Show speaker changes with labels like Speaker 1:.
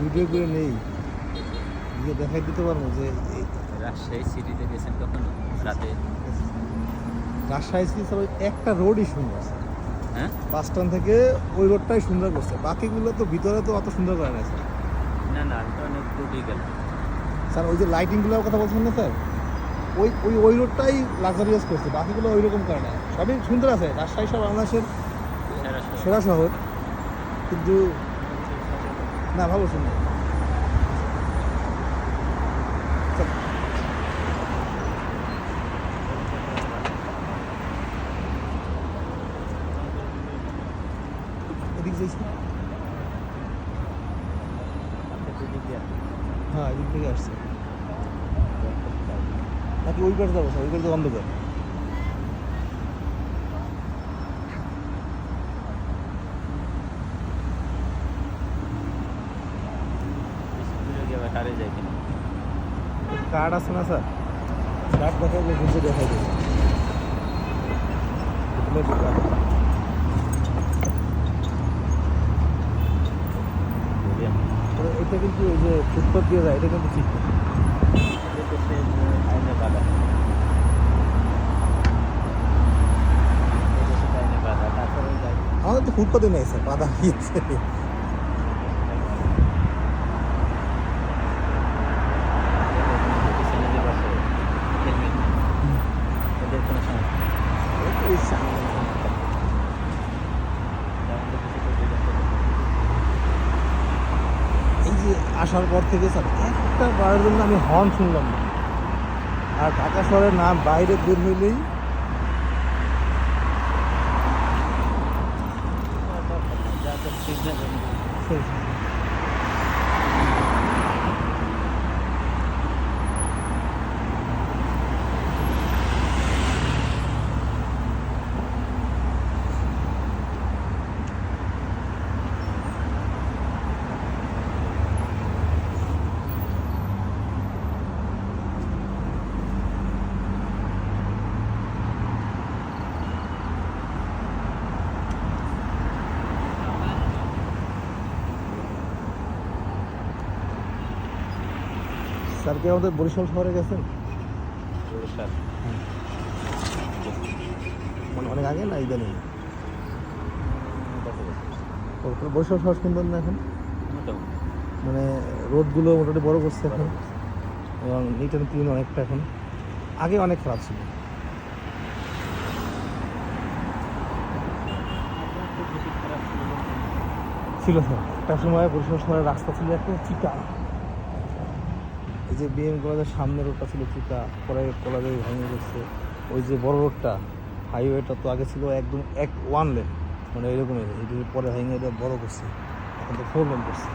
Speaker 1: Video করে নেই। গিয়ে দেখাই দিতে পারব যে
Speaker 2: রাজশাহী সিটিতে গেছেন কখনো রাতে?
Speaker 1: রাজশাহী সিটি ওই একটা রোডই সুন্দর
Speaker 2: হ্যাঁ?
Speaker 1: বাস স্ট্যান্ড থেকে ওই রোডটাই সুন্দর করছে। বাকিগুলো তো ভিতরে তো অত সুন্দর করে না স্যার।
Speaker 2: না না তো অনেক দূরেই গেলাম।
Speaker 1: স্যার ওই যে লাইটিংগুলোর কথা বলছেন না স্যার? ওই ওই ওই রোডটাই লাক্সারিয়াস করছে বাকিগুলো ওই রকম করে না সবই সুন্দর আছে। রাজশাহী সব বাংলাদেশের
Speaker 2: সেরা শহর।
Speaker 1: কিন্তু না ভালো স্যার, এদিক যাইছি। হ্যাঁ এদিক থেকে আসছে। নাকি ওই পাশে যাব ওই পাশে অন্ধকার।
Speaker 2: কারে যায় কিনা।
Speaker 1: কার্ড আছে না স্যার? কার্ড দেখা যাবে ঘুরতে দেখা যাবে এটা কিন্তু ওই যে ফুটপাথ দিয়ে যায় এটা কিন্তু ঠিক
Speaker 2: আইনে বাধা
Speaker 1: আমাদের তো ফুটপাথে নেই স্যার বাধা গিয়েছে
Speaker 2: পিছনে যে বসে হেলমেট ওদের কোনো।
Speaker 1: এই যে আসার পর থেকে স্যার একটা বারের জন্য আমি হর্ন শুনলাম না আর ঢাকা শহরের না বাইরে বের হইলেই
Speaker 2: যা
Speaker 1: স্যার কি আমাদের বরিশাল শহরে গেছেন? মানে অনেক আগে না ইদানিং? বরিশাল শহর সুন্দর না এখন? মানে রোডগুলো মোটামুটি বড় করছে এখন। এবং নিট অ্যান্ড ক্লিন অনেকটা এখন। আগে অনেক খারাপ ছিল। ছিল। স্যার একটা সময় বরিশাল শহরের রাস্তা ছিল একটা চিকা। এই যে বিএম কলেজের সামনের রোডটা ছিল চিকা, পরে কলেজে ভেঙে গেছে। ওই যে বড় রোডটা হাইওয়েটা তো আগে ছিল একদম এক ওয়ান লেন মানে এরকমই, এই পরে ভেঙে এটা বড় করছে। এখন তো ফোর লেন করছে।